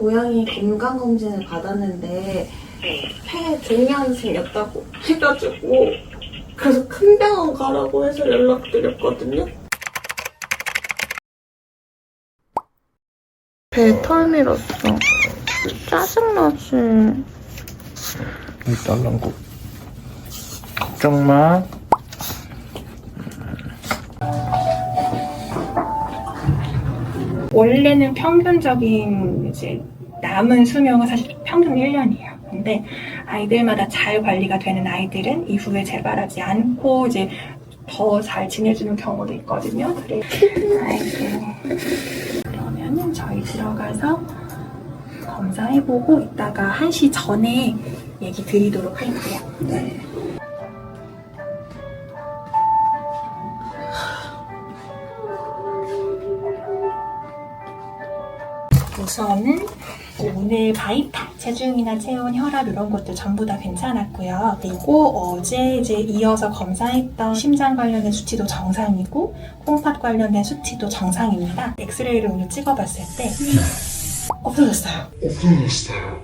고양이 건강 검진을 받았는데 네. 폐에 종양이 생겼다고 해가지고 그래서 큰 병원 가라고 해서 연락드렸거든요. 배에 털 밀었어. 짜증나지. 이 딸랑구 걱정 마 원래는 평균적인 이제 남은 수명은 사실 평균 1년이에요. 근데 아이들마다 잘 관리가 되는 아이들은 이후에 재발하지 않고 이제 더 잘 지내주는 경우도 있거든요. 그래. 아이고. 그러면은 저희 들어가서 검사해보고 이따가 1시 전에 얘기 드리도록 할게요. 네. 우선은 오늘 바이탈, 체중이나 체온, 혈압 이런 것들 전부 다 괜찮았고요. 그리고 어제 이제 이어서 검사했던 심장 관련된 수치도 정상이고 콩팥 관련된 수치도 정상입니다. 엑스레이를 오늘 찍어봤을 때 없어졌어요. 없어졌어요.